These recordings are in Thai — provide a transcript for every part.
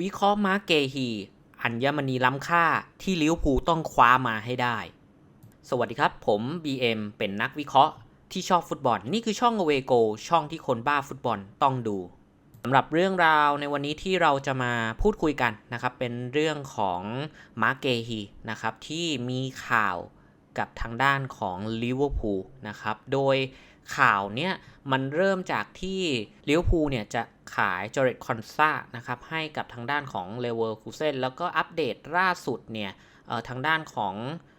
วิเคราะห์มาร์กเกฮี อัญมณีล้ำค่าที่ลิเวอร์พูลต้องคว้ามาให้ได้ สวัสดีครับผม BM เป็นนักวิเคราะห์ที่ชอบฟุตบอล นี่คือช่อง a w a y Go ช่องที่คนบ้าฟุตบอลต้องดูสำหรับเรื่องราวในวันนี้ที่เราจะมาพูดคุยกันนะครับ เป็นเรื่องของมาร์กเกฮีนะครับที่มีข่าวกับทางด้านของลิเวอร์พูลนะครับ โดยข่าวเนี้ยมันเริ่มจากที่ลิเวอร์พูลเนี่ยจะขายจอร์เรตคอนซานะครับให้กับทางด้านของเลเวอร์คูเซนแล้วก็อัปเดตล่าสุดเนี่ยทางด้านของ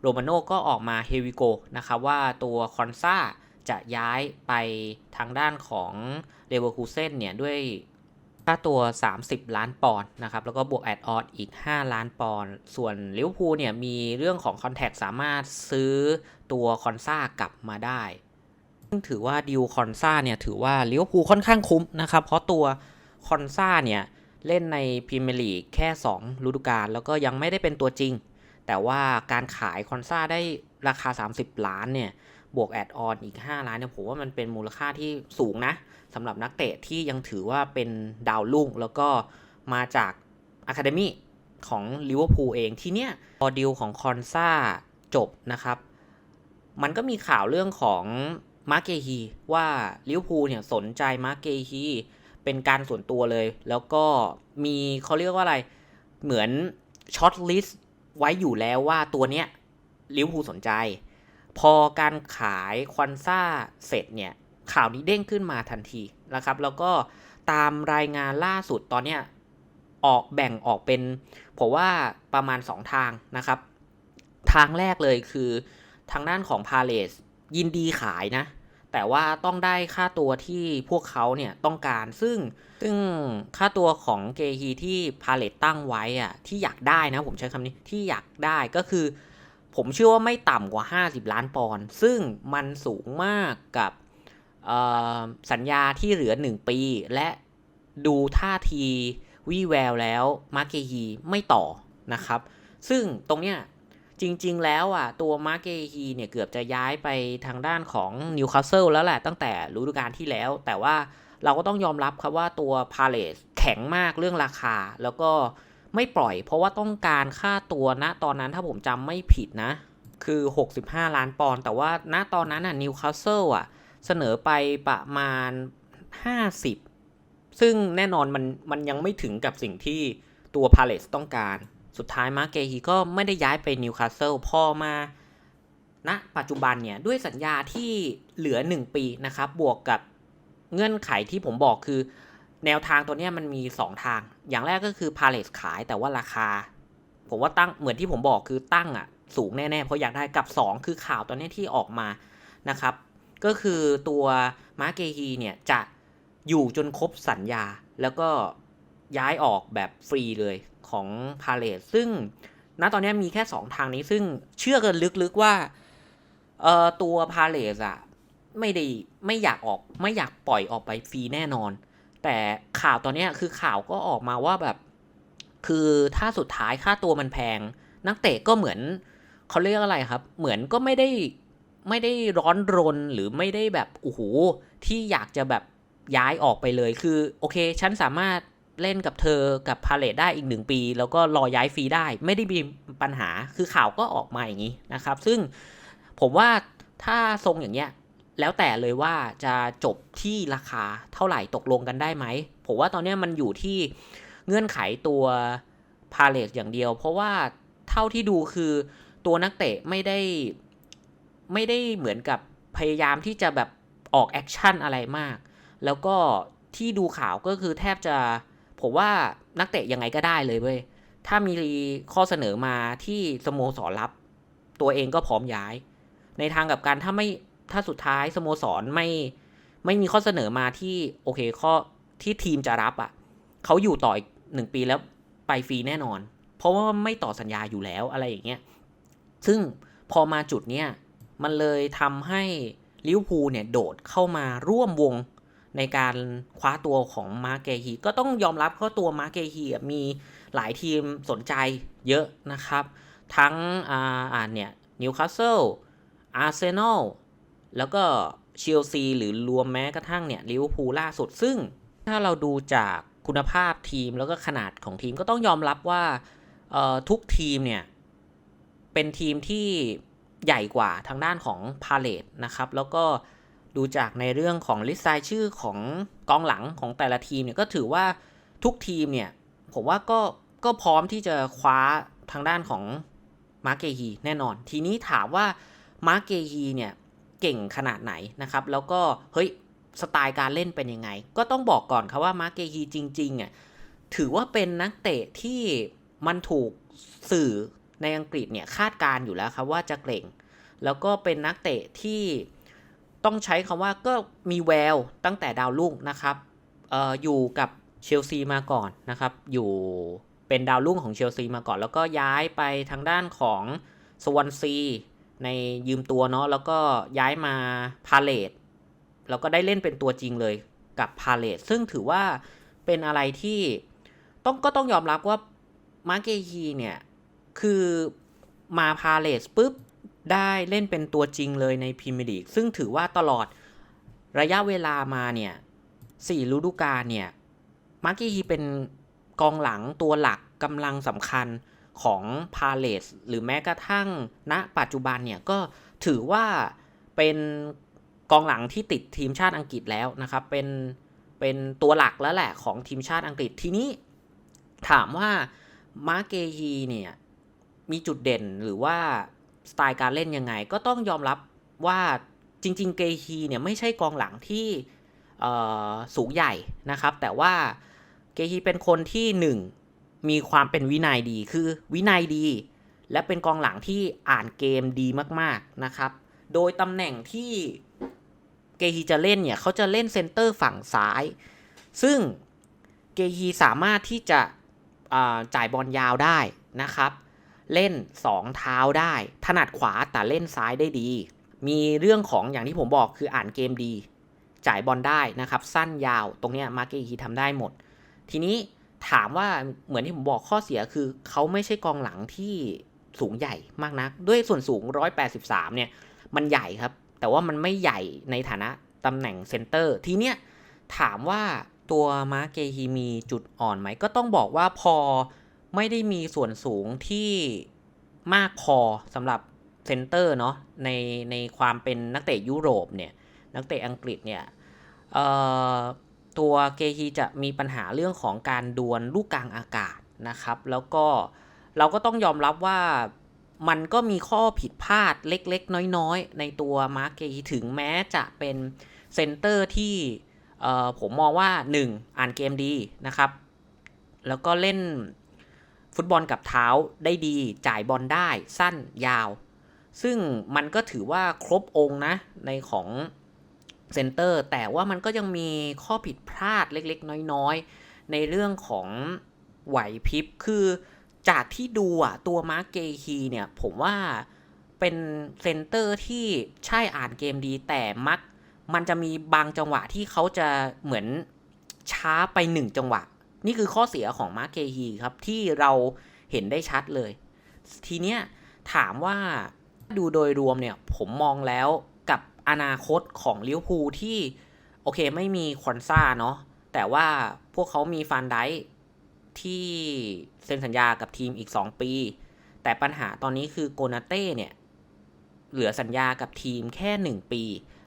โรมาโน่ก็ออกมาเฮวิโกนะครับว่าตัวคอนซาจะย้ายไปทางด้านของเลเวอร์คูเซนเนี่ยด้วยค่าตัว 30 ล้านปอนด์นะครับ แล้วก็บวกแอดออนอีก 5 ล้านปอนด์ ส่วนลิเวอร์พูลเนี่ยมีเรื่องของคอนแทคสามารถซื้อตัวคอนซากลับมาได้ ถือว่าดิวคอนซาเนี่ยถือว่าลิเวอร์พูลค่อนข้างคุ้มนะครับ เพราะตัวคอนซาเนี่ยเล่นในพรีเมียร์ลีกแค่2ฤดูกาลแล้วก็ยังไม่ได้เป็นตัวจริง แต่ว่าการขายคอนซาได้ราคา 30 ล้านเนี่ยบวกแอดออนอีก 5 ล้านเนี่ยผมว่ามันเป็นมูลค่าที่สูงนะสำหรับนักเตะที่ยังถือว่าเป็นดาวรุ่ง แล้วก็มาจากอะคาเดมี่ของลิเวอร์พูลเองที่เนี้ยพอดิวของคอนซาจบนะครับ มันก็มีข่าวเรื่องของ มาร์เกฮีว่าลิเวอร์พูลเนี่ยสนใจมาร์เกฮีเป็นการส่วนตัวเลย แล้วก็มีเขาเรียกว่าอะไรเหมือนช็อตลิสต์ไว้อยู่แล้วว่าตัวเนี้ยลิเวอร์พูลสนใจ พอการขายควันซ่าเสร็จเนี่ยข่าวนี้เด้งขึ้นมาทันทีนะครับ แล้วก็ตามรายงานล่าสุดตอนเนี้ยออกแบ่งออกเป็นผมว่าประมาณ 2 ทางนะครับ ทางแรกเลยคือทางด้านของพาเลส ยินดีขายนะ แต่ว่าต้องได้ค่าตัวที่พวกเขาเนี่ยต้องการซึ่งซึ่งค่าตัวของเกฮีที่พาเลตตั้งไว้อะที่อยากได้นะผมใช้คำนี้ที่อยากได้ก็คือ ผมเชื่อว่าไม่ต่ำกว่า 50 ล้านปอนด์ซึ่งมันสูงมากกับอ่อสัญญาที่เหลือ 1 ปี และดูท่าทีวิแววแล้วมาร์เกฮีไม่ต่อนะครับ ซึ่งตรงเนี้ย จริง ๆ แล้วอะตัวมาร์เกฮีเนี่ยเกือบจะย้ายไปทางด้านของนิวคาสเซิลแล้วแหละตั้งแต่ฤดูกาลที่แล้ว แต่ว่าเราก็ต้องยอมรับครับว่าตัวพาเลสแข็งมากเรื่องราคา แล้วก็ไม่ปล่อย เพราะว่าต้องการค่าตัวณตอนนั้นถ้าผมจำไม่ผิดนะ คือ 65 ล้านปอนด์แต่ว่าณตอนนั้นน่ะนิวคาสเซิลอะเสนอไปประมาณ 50 ซึ่งแน่นอนมันมันยังไม่ถึงกับสิ่งที่ตัวพาเลสต้องการ สุดท้ายมาร์เกฮีก็ไม่ได้ย้ายไปนิวคาสเซิลพอมาณนะปัจจุบันเนี่ยด้วยสัญญาที่เหลือ 1 ปีนะครับ บวกกับเงื่อนไขที่ผมบอกคือ แนวทางตัวนี้มันมี 2 ทาง อย่างแรกก็คือพาเลสขายแต่ว่าราคา ผมว่าตั้งเหมือนที่ผมบอกคือตั้งอะสูงแน่ๆ เพราะอยากได้กับ 2 คือข่าวตอนนี้ที่ออกมานะครับ ก็คือตัวมาเกฮีเนี่ยจะอยู่จนครบสัญญาแล้วก็ย้ายออกแบบฟรีเลย ของพาเลสซึ่งณตอนนี้มีแค่ 2 ทางนี้ซึ่งเชื่อกันลึกๆว่าเอ่อตัวพาเลสอะไม่ได้ไม่อยากออกไม่อยากปล่อยออกไปฟรีแน่นอน แต่ข่าวตอนนี้คือข่าวก็ออกมาว่าแบบ คือถ้าสุดท้ายค่าตัวมันแพง นักเตะก็เหมือนเขาเรียกอะไรครับ เหมือนก็ไม่ได้ไม่ได้ร้อนรนหรือไม่ได้แบบโอ้โหที่อยากจะแบบย้ายออกไปเลยคือ โอเค ฉันสามารถ เล่นกับเธอกับพาเลตได้อีกหนึ่งปี แล้วก็รอย้ายฟรีได้ ไม่ได้มีปัญหาคือข่าวก็ออกมาอย่างนี้นะครับ ซึ่งผมว่าถ้าทรงอย่างเงี้ยแล้วแต่เลยว่าจะจบที่ราคาเท่าไหร่ตกลงกันได้ไหม ผมว่าตอนนี้มันอยู่ที่เงื่อนไขตัวพาเลตอย่างเดียว เพราะว่าเท่าที่ดูคือตัวนักเตะไม่ได้ไม่ได้เหมือนกับพยายามที่จะแบบออกแอคชั่นอะไรมาก แล้วก็ที่ดูข่าวก็คือแทบจะ ผมว่านักเตะยังไงก็ได้เลยเว้ย ถ้ามีข้อเสนอมาที่สโมสรรับ ตัวเองก็พร้อมย้าย ในทางกับการถ้าไม่ถ้าสุดท้ายสโมสรไม่ไม่มีข้อเสนอมาที่โอเคข้อที่ทีมจะรับอะ่ะเขาอยู่ต่ออีกหนึ่งปีแล้วไปฟรีแน่นอน เพราะว่าไม่ต่อสัญญาอยู่แล้วอะไรอย่างเงี้ยซึ่งพอมาจุดเนี้ยมันเลยทำให้ลิเวอร์พูลเนี่ยโดดเข้ามาร่วมวง ในการคว้าตัวของมาร์เกฮีก็ต้องยอมรับเพราะตัวมาร์เกฮีมีหลายทีมสนใจเยอะนะครับ ทั้งอ่าเนี่ยนิวคาสเซิลอาร์เซนอลแล้วก็เชลซีหรือรวมแม้กระทั่งเนี่ยลิเวอร์พูลล่าสุดซึ่ง ถ้าเราดูจากคุณภาพทีมแล้วก็ขนาดของทีมก็ต้องยอมรับว่าทุกทีมเนี่ย เป็นทีมที่ใหญ่กว่าทางด้านของพาเลตนะครับ แล้วก็ ดูจากในเรื่องของลิสต์รายชื่อของกองหลังของแต่ละทีมเนี่ยก็ถือว่าทุกทีมเนี่ยผมว่าก็ก็พร้อมที่จะคว้าทางด้านของมาเกฮีแน่นอน ทีนี้ถามว่ามาเกฮีเนี่ยเก่งขนาดไหนนะครับ แล้วก็เฮ้ยสไตล์การเล่นเป็นยังไง ก็ต้องบอกก่อนครับว่ามาเกฮีจริงๆอะถือว่าเป็นนักเตะที่มันถูกสื่อในอังกฤษเนี่ยคาดการอยู่แล้วครับว่าจะเก่ง แล้วก็เป็นนักเตะที่ ต้องใช้คำว่าก็มีแววตั้งแต่ดาวรุ่งนะครับอออยู่กับเชลซีมาก่อนนะครับ อยู่เป็นดาวรุ่งของเชลซีมาก่อน แล้วก็ย้ายไปทางด้านของสวอนซีในยืมตัวเนาะแล้วก็ย้ายมาพาเลตแล้วก็ได้เล่นเป็นตัวจริงเลยกับพาเลตซึ่งถือว่าเป็นอะไรที่ต้องก็ต้องยอมรับว่ามาร์เกฮีเนี่ย คือมาพาเลสปุ๊บ ได้เล่นเป็นตัวจริงเลยในพรีเมียร์ลีกซึ่งถือว่าตลอดระยะเวลามาเนี่ยสี่ฤดูกาลเนี่ยมาร์กี้ฮีเป็นกองหลังตัวหลักกำลังสำคัญของพาเลสหรือแม้กระทั่งณปัจจุบันเนี่ยก็ถือว่าเป็นกองหลังที่ติดทีมชาติอังกฤษแล้วนะครับ เป็นเป็นตัวหลักแล้วแหละของทีมชาติอังกฤษทีนี้ ถามว่ามาร์เกฮีเนี่ยมีจุดเด่นหรือว่า สไตล์การเล่นยังไง ก็ต้องยอมรับว่าจริง ๆ เกฮีเนี่ยไม่ใช่กองหลังที่สูงใหญ่นะครับ แต่ว่าเกฮีเป็นคนที่หนึ่งมีความเป็นวินัยดีคือวินัยดี และเป็นกองหลังที่อ่านเกมดีมากๆนะครับ โดยตำแหน่งที่เกฮีจะเล่นเนี่ยเขาจะเล่นเซนเตอร์ฝั่งซ้าย ซึ่งเกฮีสามารถที่จะจ่ายบอลยาวได้นะครับ เล่น 2 เท้าได้ ถนัดขวาแต่เล่นซ้ายได้ดี มีเรื่องของอย่างที่ผมบอกคืออ่านเกมดี จ่ายบอลได้นะครับ สั้นยาวตรงนี้มาร์เกฮีทำได้หมด ทีนี้ถามว่าเหมือนที่ผมบอกข้อเสียคือ เขาไม่ใช่กองหลังที่สูงใหญ่มากนัก ด้วยส่วนสูง 183 เนี่ย มันใหญ่ครับ แต่ว่ามันไม่ใหญ่ในฐานะตำแหน่งเซนเตอร์ ทีเนี้ยถามว่าตัวมาร์เกฮีมีจุดอ่อนไหม ก็ต้องบอกว่าพอ ไม่ได้มีส่วนสูงที่มากพอสำหรับเซนเตอร์เนาะในในความเป็นนักเตะยุโรปเนี่ย นักเตะอังกฤษเนี่ยตัวเกฮีจะมีปัญหาเรื่องของการดวลลูกกลางอากาศนะครับ แล้วก็เราก็ต้องยอมรับว่ามันก็มีข้อผิดพลาดเล็กๆ น้อยๆ ในตัวมาร์เกฮีถึงแม้จะเป็นเซนเตอร์ที่ผมมองว่า 1. อ่านเกมดีนะครับ แล้วก็เล่น ฟุตบอลกับเท้าได้ดีจ่ายบอลได้สั้นยาว ซึ่งมันก็ถือว่าครบองค์นะในของเซนเตอร์แต่ว่ามันก็ยังมีข้อผิดพลาดเล็กๆ น้อยๆ ในเรื่องของไหวพริบ คือจากที่ดูอะตัวมาร์กเกฮีเนี่ย ผมว่าเป็นเซนเตอร์ที่ใช่อ่านเกมดีแต่มัก มันจะมีบางจังหวะที่เขาจะเหมือนช้าไปหนึ่งจังหวะ นี่คือข้อเสียของมาร์เกฮีครับที่เราเห็นได้ชัดเลย ทีเนี้ยถามว่าดูโดยรวมเนี่ยผมมองแล้วกับอนาคตของลิเวอร์พูลที่ โอเคไม่มีคอนซ่าเนาะแต่ว่าพวกเขามีฟานไดที่เซ็นสัญญากับทีมอีก 2 ปี แต่ปัญหาตอนนี้คือโกนาเต้เนี่ย เหลือสัญญากับทีมแค่ 1 ปี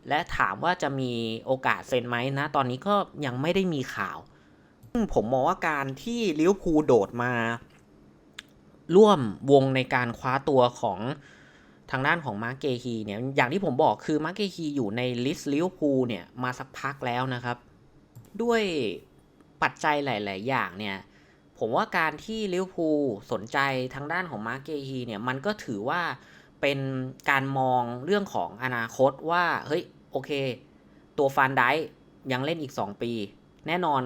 และถามว่าจะมีโอกาสเซ็นไหมนะ ตอนนี้ก็ยังไม่ได้มีข่าว ผมมองว่าการที่ลิเวอร์พูลโดดมา ร่วมวงในการคว้าตัวของทางด้านของมาร์เกฮีเนี่ยอย่างที่ผมบอกคือมาร์เกฮีอยู่ในลิสต์ลิเวอร์พูลเนี่ยมาสักพักแล้วนะครับ ด้วยปัจจัยหลาย ๆ อย่างเนี่ยผมว่าการที่ลิเวอร์พูลสนใจทางด้านของมาร์เกฮีเนี่ยมันก็ถือว่าเป็นการมองเรื่องของอนาคตว่า เฮ้ย โอเค ตัวฟานได้ยังเล่นอีก 2 ปี แน่นอน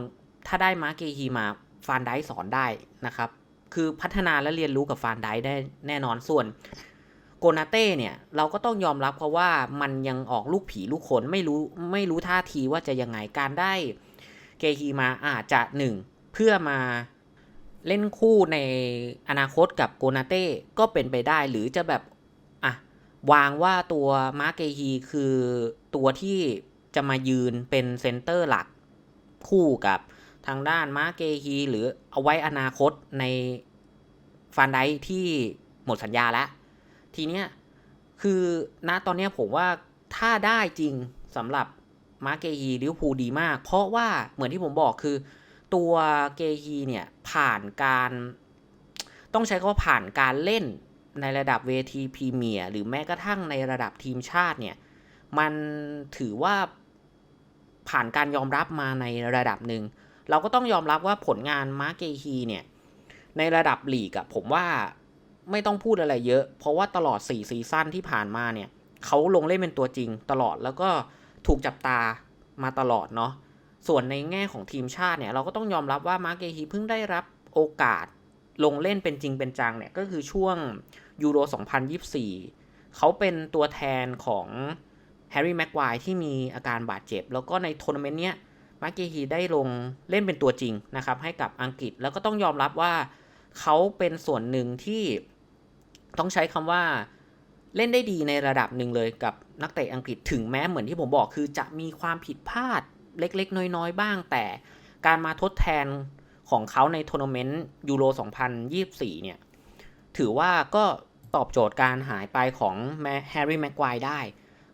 ถ้าได้มาเกฮีมาฟานไดสอนได้นะครับ คือพัฒนาและเรียนรู้กับฟานไดได้แน่นอนส่วนโกนาเต้เนี่ยเราก็ต้องยอมรับเพราะว่ามันยังออกลูกผีลูกขนไม่รู้ไม่รู้ท่าทีว่าจะยังไงการได้เกฮีมาอาจจะหนึ่งเพื่อมาเล่นคู่ในอนาคตกับโกนาเต้ก็เป็นไปได้หรือจะแบบอะวางว่าตัวมาร์เกฮีคือตัวที่จะมายืนเป็นเซนเตอร์หลักคู่กับ ทางด้านมาเกฮีหรือเอาไว้อนาคตในฟันไดที่หมดสัญญาแล้ว ทีเนี้ยคือณตอนเนี้ยผมว่าถ้าได้จริงสำหรับมาเกฮีลิวพูดีมาก เพราะว่าเหมือนที่ผมบอกคือ ตัวเกฮีเนี่ยผ่านการ ต้องใช้คำว่าผ่านการเล่นในระดับเวทีพรีเมียร์หรือแม้กระทั่งในระดับทีมชาติเนี่ย มันถือว่าผ่านการยอมรับมาในระดับหนึ่ง เราก็ต้องยอมรับว่าผลงานมาร์เกฮีเนี่ยในระดับลีกอะผมว่าไม่ต้องพูดอะไรเยอะ เพราะว่าตลอด 4 ซีซั่นที่ผ่านมาเนี่ยเขาลงเล่นเป็นตัวจริงตลอดแล้วก็ถูกจับตามาตลอดเนาะส่วนในแง่ของทีมชาติเนี่ยเราก็ต้องยอมรับว่ามาร์เกฮีเพิ่งได้รับโอกาสลงเล่นเป็นจริงเป็นจังเนี่ยก็คือช่วงยูโร 2024 เขาเป็นตัวแทนของแฮร์รี่แม็กควที่มีอาการบาดเจ็บ แล้วก็ในทัวร์นาเมนต์เนี้ย มาร์เกฮีได้ลงเล่นเป็นตัวจริงนะครับ ให้กับอังกฤษแล้วก็ต้องยอมรับว่าเขาเป็นส่วนหนึ่งที่ต้องใช้คำว่าเล่นได้ดีในระดับหนึ่งเลยกับนักเตะอังกฤษถึงแม้เหมือนที่ผมบอกคือจะมีความผิดพลาดเล็กๆ น้อยๆ บ้าง แต่การมาทดแทนของเขาในทัวร์นาเมนต์ยูโร 2024 เนี่ย ถือว่าก็ตอบโจทย์การหายไปของแฮร์รี่แม็กควายได้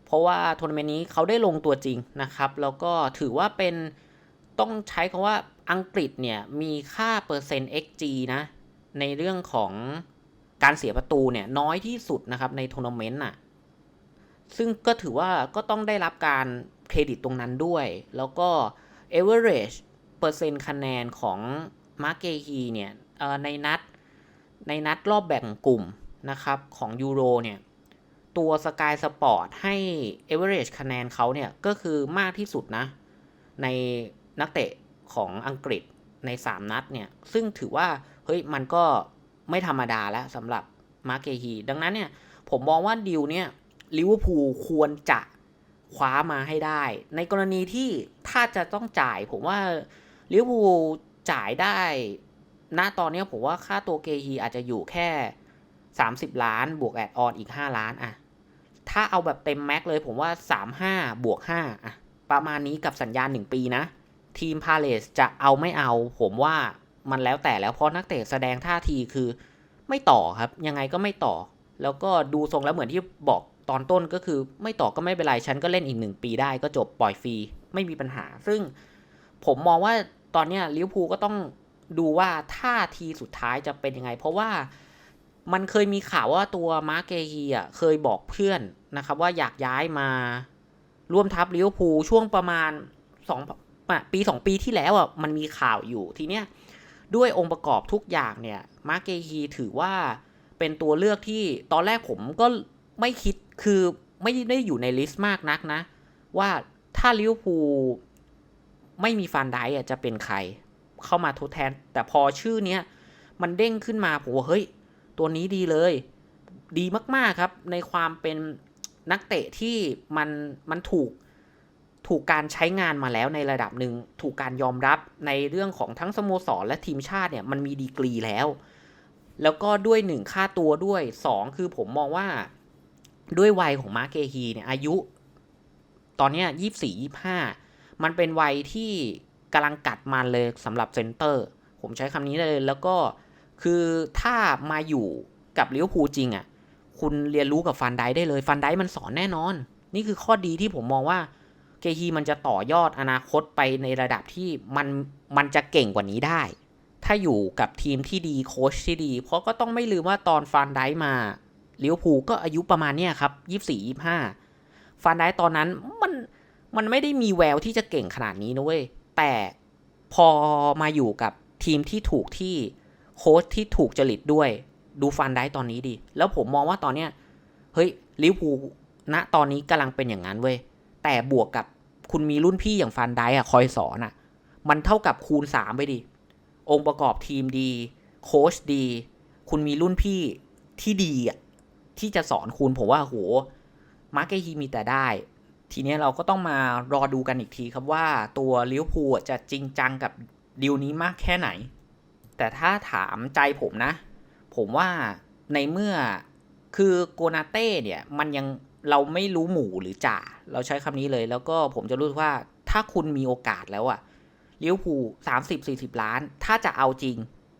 เพราะว่าทัวร์นาเมนต์นี้เขาได้ลงตัวจริงนะครับ แล้วก็ถือว่าเป็นต้องใช้คำว่าอังกฤษเนี่ย มีค่าเปอร์เซ็นต์ XG นะ ในเรื่องของการเสียประตูเนี่ย น้อยที่สุดนะครับในทัวร์นาเมนต์น่ะซึ่งก็ถือว่าก็ต้องได้รับการเครดิตตรงนั้นด้วย แล้วก็ average เปอร์เซ็นต์คะแนนของมาร์เกฮีเนี่ยในนัดในนัดรอบแบ่งกลุ่มนะครับของยูโรเนี่ย ตัว Sky Sport ให้ average คะแนนเขาเนี่ย ก็คือมากที่สุดนะ ในนักเตะของอังกฤษใน 3 นัดเนี่ย ซึ่งถือว่า เฮ้ย มันก็ไม่ธรรมดาแล้วสำหรับมาร์เกฮี ดังนั้นเนี่ย ผมมองว่าดิวเนี่ยลิเวอร์พูลควรจะคว้ามาให้ได้ ในกรณีที่ถ้าจะต้องจ่าย ผมว่าลิเวอร์พูลจ่ายได้ณตอนนี้ผมว่าค่าตัวเกฮีอาจจะอยู่แค่ 30 ล้านบวกแอดออนอีก 5 ล้านอะ ถ้าเอาแบบเต็มแม็กเลยผมว่า 35 บวก5อะประมาณนี้กับสัญญาณ 1 ปีนะ ทีมพาเลสจะเอาไม่เอา ผมว่ามันแล้วแต่แล้วเพราะนักเตะแสดงท่าทีคือไม่ต่อครับ ยังไงก็ไม่ต่อ แล้วก็ดูทรงแล้วเหมือนที่บอกตอนต้นก็คือไม่ต่อก็ไม่เป็นไร ฉันก็เล่นอีกหนึ่งปีได้ก็จบปล่อยฟรี ไม่มีปัญหา ซึ่งผมมองว่าตอนนี้ลิเวอร์พูลก็ต้องดูว่าท่าทีสุดท้ายจะเป็นยังไง เพราะว่า มันเคยมีข่าวว่าตัวมาร์เกฮีอะเคยบอกเพื่อนนะครับ ว่าอยากย้ายมาร่วมทัพลิเวอร์พูลช่วงประมาณสองปีสองปีที่แล้วอะมันมีข่าวอยู่ทีเนี้ยด้วยองค์ประกอบทุกอย่างเนี่ยมาร์เกฮีถือว่าเป็นตัวเลือกที่ตอนแรกผมก็ไม่คิดคือไม่ได้อยู่ในลิสต์มากนักนะ ว่าถ้าลิเวอร์พูลไม่มีฟันไดอะจะเป็นใคร เข้ามาทดแทน แต่พอชื่อเนี้ยมันเด้งขึ้นมาผมว่าเฮ้ย ตัวนี้ดีเลย ดีมากๆครับ ในความเป็นนักเตะที่มันมันถูกถูกการใช้งานมาแล้วในระดับหนึ่งถูกการยอมรับในเรื่องของทั้งสโมสรและทีมชาติเนี่ยมันมีดีกรีแล้ว แล้วก็ด้วยหนึ่งค่าตัวด้วยสองคือผมมองว่าด้วยวัยของมาร์เกฮีเนี่ยอายุ ตอนนี้ยี่สี่ยี่ห้ามันเป็นวัยที่กำลังกัดมันเลยสำหรับเซนเตอร์ ผมใช้คำนี้เลยแล้วก็ คือถ้ามาอยู่กับลิเวอร์พูลจริงอะ่ะ คุณเรียนรู้กับฟันไดได้เลย ฟันไดมันสอนแน่นอน นี่คือข้อดีที่ผมมองว่าเกฮีมันจะต่อยอดอนาคตไปในระดับที่มันมันจะเก่งกว่านี้ได้ ถ้าอยู่กับทีมที่ดีโค้ชที่ดี เพราะก็ต้องไม่ลืมว่าตอนฟันไดมาลิเวอร์พูลก็อายุประมาณเนี้ยครับยี่สี่ยี่ห้าฟันไดตอนนั้นมันมันไม่ได้มีแววที่จะเก่งขนาดนี้นะเว้ยแต่พอมาอยู่กับทีมที่ถูกที่ โค้ชที่ถูกจริตด้วย ดูฟันได้ตอนนี้ดี แล้วผมมองว่าตอนเนี้ยเฮ้ยลิเวอร์พูลณตอนนี้กำลังเป็นอย่างนั้นเว้ยแต่บวกกับคุณมีรุ่นพี่อย่างฟันได้อะคอยสอนอะมันเท่ากับคูณสามไปดิ องค์ประกอบทีมดี โค้ชดี คุณมีรุ่นพี่ที่ดีอะที่จะสอนคุณผมว่าโหมาร์เกฮีมีแต่ได้ ทีนี้เราก็ต้องมารอดูกันอีกทีครับว่าตัวลิเวอร์พูลจะจริงจังกับดีลนี้มากแค่ไหน แต่ถ้าถามใจผมนะ ผมว่าในเมื่อคือโกนาเต้เนี่ย มันยังเราไม่รู้หมู่หรือจ่า เราใช้คำนี้เลย แล้วก็ผมจะรู้ว่าถ้าคุณมีโอกาสแล้วอะลิเวอร์พูล30-40ล้าน ถ้าจะเอาจริง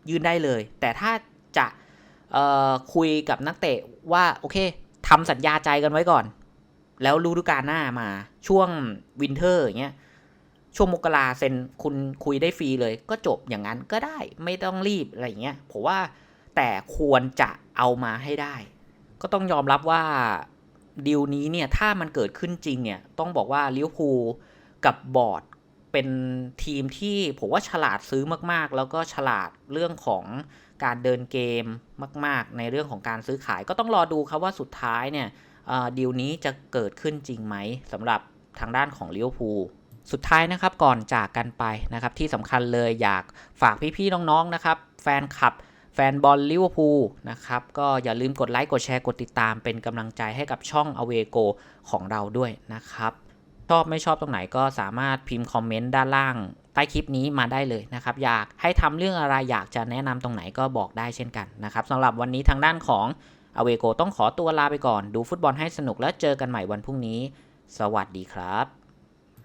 ยื่นได้เลย แต่ถ้าจะเอ่อคุยกับนักเตะว่าโอเคทำสัญญาใจกันไว้ก่อน แล้วฤดูกาลหน้ามาช่วงวินเทอร์อย่างเงี้ย ช่วงมกราเซ็นคุณคุยได้ฟรีเลย ก็จบอย่างนั้นก็ได้ไม่ต้องรีบอะไรเงี้ยผมว่าแต่ควรจะเอามาให้ได้ ก็ต้องยอมรับว่าดีลนี้เนี่ยถ้ามันเกิดขึ้นจริงเนี่ยต้องบอกว่าลิเวอร์พูลกับบอร์ดเป็นทีมที่ผมว่าฉลาดซื้อมากๆ แล้วก็ฉลาดเรื่องของการเดินเกมมาก ๆ ในเรื่องของการซื้อขาย ก็ต้องรอดูครับว่าสุดท้ายเนี่ยดีลนี้จะเกิดขึ้นจริงไหมสำหรับทางด้านของลิเวอร์พูล สุดท้ายนะครับก่อนจากกันไปนะครับที่สำคัญเลยอยากฝากพี่ๆน้องๆนะครับแฟนคลับแฟนบอลลิเวอร์พูลนะครับก็อย่าลืมกดไลค์กดแชร์กดติดตามเป็นกำลังใจให้กับช่อง a w a y Go ของเราด้วยนะครับ ชอบไม่ชอบตรงไหนก็สามารถพิมพ์คอมเมนต์ด้านล่างใต้คลิปนี้มาได้เลยนะครับ อยากให้ทำเรื่องอะไรอยากจะแนะนำตรงไหนก็บอกได้เช่นกันนะครับสำหรับวันนี้ทางด้านของ a w a y Go ต้องขอตัวลาไปก่อน ดูฟุตบอลให้สนุกแล้วเจอกันใหม่วันพรุ่งนี้ สวัสดีครับ